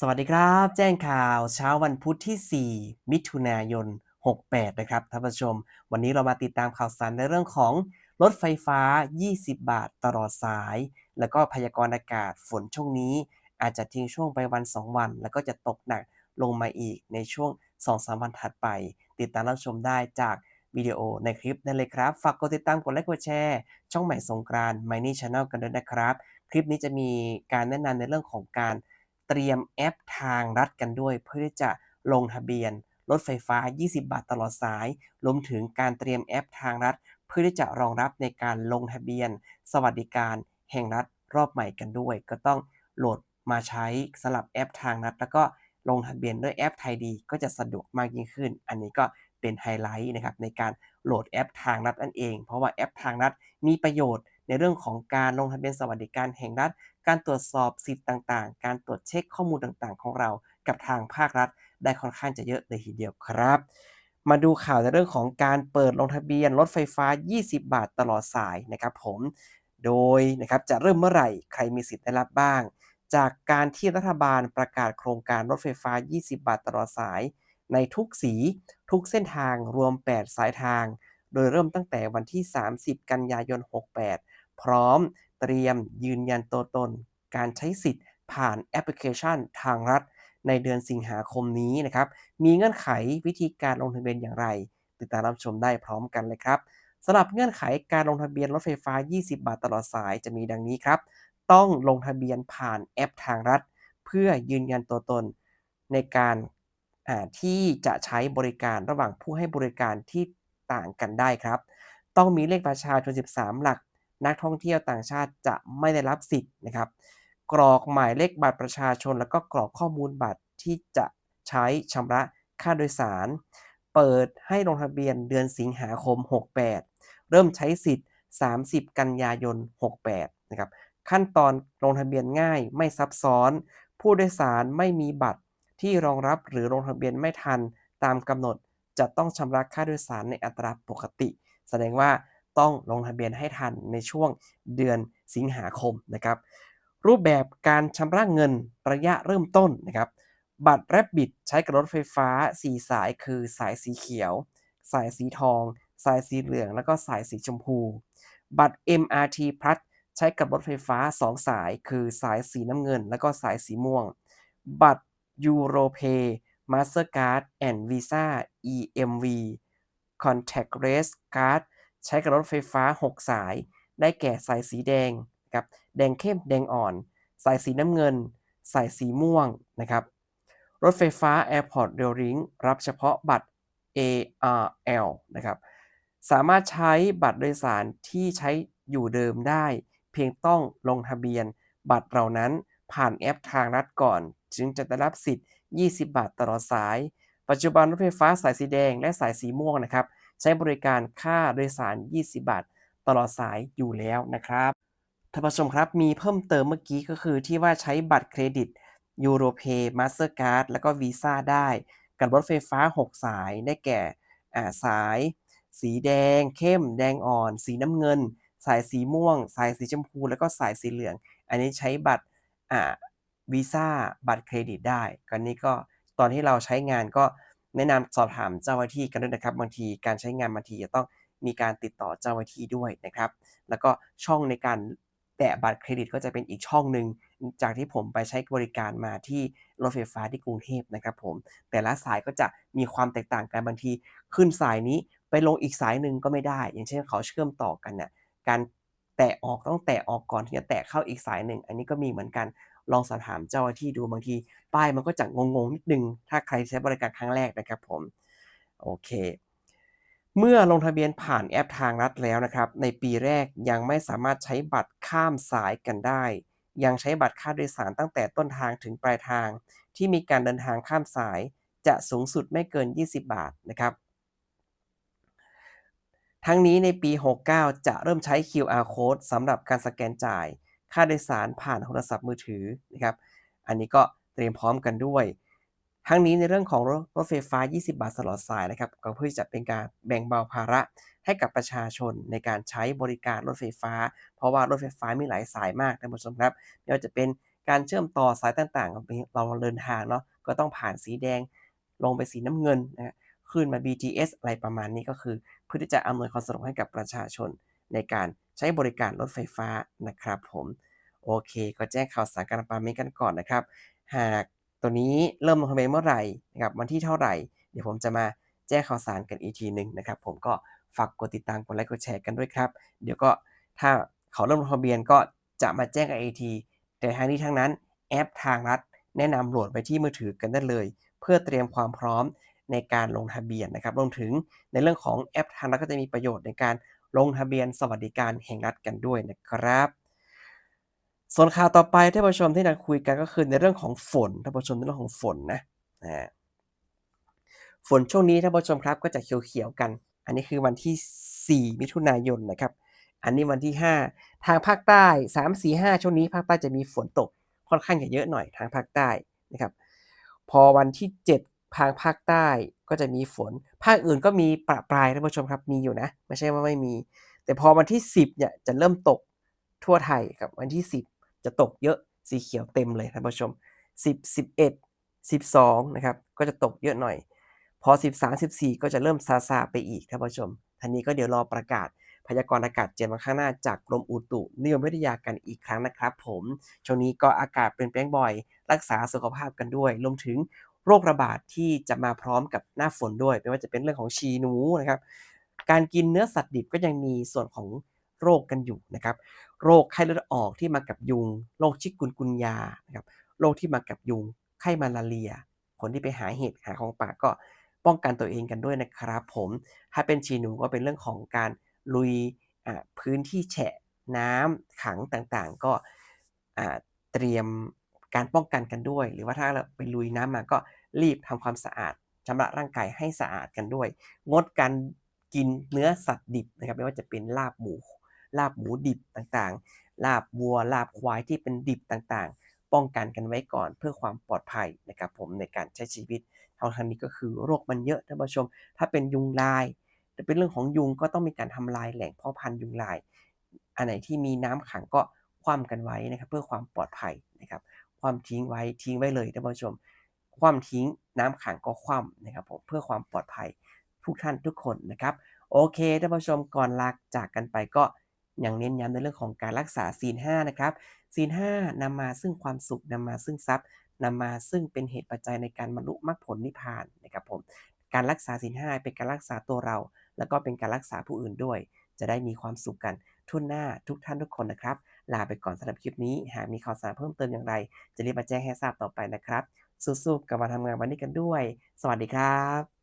สวัสดีครับ แจ้งข่าวเช้าวันพุธที่ 4 มิถุนายน 68 นะครับท่านผู้ชม วันนี้เรามาติดตามข่าวสารในเรื่องของรถไฟฟ้า 20 บาทตลอดสาย แล้วก็พยากรณ์อากาศฝนช่วงนี้ อาจจะทิ้งช่วงไปวัน 2 วัน แล้วก็จะตกหนักลงมาอีกในช่วง 2-3 วันถัดไป ติดตามรับชมได้จากวิดีโอในคลิปได้เลยครับ ฝากกดติดตามกดไลค์กดแชร์ ช่องใหม่สงกรานต์ Money Channel กันด้วยนะครับ คลิปนี้จะมีการแนะนำในเรื่องของการ เตรียมแอปทางรัฐกันด้วย เพื่อที่จะลงทะเบียนรถไฟฟ้า 20 บาทตลอดสาย รวมถึงการเตรียมแอปทางรัฐ เพื่อที่จะรองรับในการลงทะเบียน สวัสดิการแห่งรัฐรอบใหม่กันด้วย ก็ต้องโหลดมาใช้สำหรับแอปทางรัฐ แล้วก็ลงทะเบียนด้วยแอปไทยดี ก็จะสะดวกมากยิ่งขึ้น อันนี้ก็เป็นไฮไลท์นะครับในการโหลดแอปทางรัฐนั่นเอง เพราะว่าแอปทางรัฐมีประโยชน์ ในเรื่องของการลงทะเบียนสวัสดิการแห่งรัฐ การตรวจสอบสิทธิ์ต่างๆ การตรวจเช็คข้อมูลต่างๆ ของเรากับทางภาครัฐ ได้ค่อนข้างจะเยอะเลยทีเดียวครับ มาดูข่าวในเรื่องของการเปิดลงทะเบียนรถไฟฟ้า 20 บาทตลอดสายนะครับผม โดยนะครับจะเริ่มเมื่อไหร่ใครมีสิทธิ์ได้รับบ้าง จากการที่รัฐบาลประกาศโครงการรถไฟฟ้า 20 บาทตลอดสาย ในทุกสีทุกเส้นทางรวม 8 สายทาง โดยเริ่มตั้งแต่วันที่ 30 กันยายน 68 พร้อมเตรียมยืนยันตัวตน การใช้สิทธิ์ผ่านแอปพลิเคชันทางรัฐ ในเดือนสิงหาคมนี้นะครับ มีเงื่อนไขวิธีการลงทะเบียนอย่างไร ติดตามรับชมได้พร้อมกันเลยครับสำหรับเงื่อนไขการลงทะเบียนรถไฟฟ้า 20 บาทตลอดสายจะมีดังนี้ครับ ต้องลงทะเบียนผ่านแอปทางรัฐ เพื่อยืนยันตัวตน ในการที่จะใช้บริการระหว่างผู้ให้บริการที่ต่างกันได้ครับ ต้องมีเลขประชาชน 13 หลัก นักท่องเที่ยวต่างชาติจะไม่ได้รับสิทธิ์นะครับ กรอกหมายเลขบัตรประชาชน แล้วก็กรอกข้อมูลบัตรที่จะใช้ชำระค่าโดยสาร เปิดให้ลงทะเบียนเดือนสิงหาคม 68 เริ่มใช้สิทธิ์ 30 กันยายน 68 นะครับ ขั้นตอนลงทะเบียนง่ายไม่ซับซ้อน ผู้โดยสารไม่มีบัตรที่รองรับหรือลงทะเบียนไม่ทันตามกำหนดจะต้องชำระค่าโดยสารในอัตราปกติ แสดงว่า ต้องลงทะเบียนให้ทันในช่วงเดือนสิงหาคมนะครับ รูปแบบการชำระเงินระยะเริ่มต้นนะครับ บัตรแรบบิดใช้กับรถไฟฟ้า 4 สายคือสายสีเขียว สายสีทอง สายสีเหลือง แล้วก็สายสีชมพู บัตร MRT Plus ใช้กับรถไฟฟ้า 2 สาย คือสายสีน้ำเงิน แล้วก็สายสีม่วง บัตร Europay Mastercard and Visa EMV Contactless Card ใช้กับรถไฟฟ้า 6 สาย ได้แก่สายสีแดงครับแดงเข้มแดงอ่อน สายสีน้ำเงิน สายสีม่วงนะครับรถไฟฟ้า Airport Rail Link รับเฉพาะบัตร ARL นะครับสามารถใช้บัตรโดยสารที่ใช้อยู่เดิมได้ เพียงต้องลงทะเบียนบัตรเหล่านั้นผ่านแอปทางรัฐก่อน จึงจะได้รับสิทธิ์ 20 บาทตลอดสาย ปัจจุบันรถไฟฟ้าสายสีแดงและสายสีม่วงนะครับ ใช้บริการค่าโดยสาร 20 บาท ตลอดสายอยู่แล้วนะครับท่านผู้ชมครับมีเพิ่มเติมเมื่อกี้ก็คือที่ว่าใช้บัตรเครดิต Europay Mastercard แล้วก็ Visa ได้ กับรถไฟฟ้า 6 สายได้แก่สาย สีแดง เข้ม แดงอ่อน สีน้ำเงิน สายสีม่วง สายสีชมพู แล้วก็สายสีเหลือง อันนี้ใช้บัตรวีซ่าบัตรเครดิตได้กันนี้ก็ตอนที่เราใช้งานก็ แนะนำสอบถามเจ้าหน้าที่กันด้วยนะครับ บางทีการใช้งานบางทีจะต้องมีการติดต่อเจ้าหน้าที่ด้วยนะครับ แล้วก็ช่องในการแตะบัตรเครดิตก็จะเป็นอีกช่องหนึ่งจากที่ผมไปใช้บริการมาที่รถไฟฟ้าที่กรุงเทพนะครับผมแต่ละสายก็จะมีความแตกต่างกันบางทีขึ้นสายนี้ไปลงอีกสายหนึ่งก็ไม่ได้ อย่างเช่นเขาเชื่อมต่อกันเนี่ยการแตะออกต้องแตะออกก่อนที่จะแตะเข้าอีกสายหนึ่ง อันนี้ก็มีเหมือนกันลองสอบถามเจ้าหน้าที่ดูบางที ป้ายมันก็จะงงๆนิดนึง ถ้าใครใช้บริการครั้งแรกนะครับผม โอเค เมื่อลงทะเบียนผ่านแอปทางรัฐแล้วนะครับ ในปีแรกยังไม่สามารถใช้บัตรข้ามสายกันได้ ยังใช้บัตรค่าโดยสารตั้งแต่ต้นทางถึงปลายทาง ที่มีการเดินทางข้ามสายจะสูงสุดไม่เกิน 20 บาทนะครับ ทั้งนี้ในปี 69 จะเริ่มใช้ QR code สำหรับการสแกนจ่าย ค่าโดยสารผ่านโทรศัพท์มือถือนะครับ อันนี้ก็ เตรียมพร้อมกันด้วย ทั้งนี้ในเรื่องของรถไฟฟ้า 20 บาทตลอดสายนะครับก็เพื่อจะเป็นการแบ่งเบาภาระให้กับประชาชนในการใช้บริการรถไฟฟ้า เพราะว่ารถไฟฟ้ามีหลายสายมากท่านผู้ชมครับไม่ว่าจะเป็นการเชื่อมต่อสายต่างๆ เราเดินทางเนาะก็ต้องผ่านสีแดงลงไปสีน้ำเงินนะขึ้นมา BTS อะไรประมาณนี้ก็คือ เพื่อที่จะอำนวยความสะดวกให้กับประชาชนในการใช้บริการรถไฟฟ้านะครับผม โอเค ก็แจ้งข่าวสารการปาเมกันก่อนนะครับ หากตัวนี้เริ่มลงทะเบียนเมื่อไหร่นะครับวันที่เท่าไหร่ เดี๋ยวผมจะมาแจ้งข่าวสารกันอีกทีหนึ่งนะครับ ผมก็ฝากกดติดตามกดไลค์กดแชร์กันด้วยครับ เดี๋ยวก็ถ้าเขาเริ่มลงทะเบียนก็จะมาแจ้งกับ AT แต่ทั้งนี้ทั้งนั้นแอปทางรัฐ แนะนำโหลดไปที่มือถือกันได้เลย เพื่อเตรียมความพร้อมในการลงทะเบียนนะครับรวมถึงในเรื่องของแอปทางรัฐก็จะมีประโยชน์ในการลงทะเบียนสวัสดิการแห่งรัฐกันด้วยนะครับ ส่วนข่าวต่อไปที่ผู้ชมที่เราคุยกันก็คือในเรื่องของฝนท่านผู้ชมในเรื่องของฝนนะฝนช่วงนี้ท่านผู้ชมครับก็จะเขียวๆกัน อันนี้คือวันที่ 4 มิถุนายนนะครับ อันนี้วันที่ 5 ทางภาคใต้ 3 4 5 ช่วงนี้ภาคใต้จะมีฝนตกค่อนข้างจะเยอะหน่อยทางภาคใต้นะครับ พอวันที่ 7 ทางภาคใต้ก็จะมีฝน ภาคอื่นก็มีประปรายท่านผู้ชมครับมีอยู่นะ ไม่ใช่ว่าไม่มี แต่พอวันที่ 10เนี่ยจะเริ่มตกทั่วไทยกับวันที่ 10 จะตกเยอะสีเขียวเต็มเลยท่านผู้ชม 10 11 12 นะครับ ก็จะตกเยอะหน่อย พอ 13 14 ก็จะเริ่มซาซาไปอีกท่านผู้ชมท่านี้ก็เดี๋ยวรอประกาศพยากรณ์อากาศเจ็ดวันข้างหน้าจากกรมอุตุนิยมวิทยากันอีกครั้งนะครับ ผมช่วงนี้ก็อากาศเปลี่ยนแปลงบ่อย รักษาสุขภาพกันด้วยรวมถึงโรคระบาดที่จะมาพร้อมกับหน้าฝนด้วยไม่ว่าจะเป็นเรื่องของชีหนูนะครับ การกินเนื้อสัตว์ดิบก็ยังมีส่วนของ โรคกันอยู่นะครับ โรคไข้เลือดออกที่มากับยุง โรคชิกุนกุนยานะครับโรคที่มากับยุง ไข้มาลาเรีย คนที่ไปหาเห็ดหาของป่าก็ป้องกันตัวเองกันด้วยนะครับผมถ้าเป็นชีหนูก็เป็นเรื่องของการลุยพื้นที่แฉะน้ำขังต่างๆ ก็เตรียมการป้องกันกันด้วย หรือว่าถ้าเราไปลุยน้ำมาก็รีบทำความสะอาดชำระร่างกายให้สะอาดกันด้วย งดการกินเนื้อสัตว์ดิบนะครับ ไม่ว่าจะเป็นลาบหมู ลาบหมูดิบต่างๆ ลาบวัวลาบควายที่เป็นดิบต่างๆ ป้องกันกันไว้ก่อนเพื่อความปลอดภัยนะครับผมในการใช้ชีวิตทางทางนี้ก็คือโรคมันเยอะท่านผู้ชม ถ้าเป็นยุงลายจะเป็นเรื่องของยุงก็ต้องมีการทำลายแหล่งเพาะพันธุ์ยุงลาย อันไหนที่มีน้ำขังก็คว่ำกันไว้นะครับเพื่อความปลอดภัยนะครับความทิ้งไว้ทิ้งไว้เลยท่านผู้ชม ความทิ้งน้ำขังก็คว่ำนะครับผมเพื่อความปลอดภัยทุกท่านทุกคนนะครับ โอเคท่านผู้ชมก่อนลาจากกันไปก็ อยังเน้นย้ำในเรื่องของการรักษาศีลห้านะครับศีลห้านำมาซึ่งความสุขนำมาซึ่งทรัพย์นำมาซึ่งเป็นเหตุปัจจัยในการบรรลุมรรคผลนิพพานนะครับผมการรักษาศีลห้าเป็นการรักษาตัวเรา แล้วก็เป็นการรักษาผู้อื่นด้วย จะได้มีความสุขกันทุนหน้าทุกท่านทุกคนนะครับ ลาไปก่อนสำหรับคลิปนี้ หากมีข่าวสารเพิ่มเติมอย่างไร จะรีบมาแจ้งให้ทราบต่อไปนะครับสู้ๆกับมาทำงานวันนี้กันด้วย สวัสดีครับ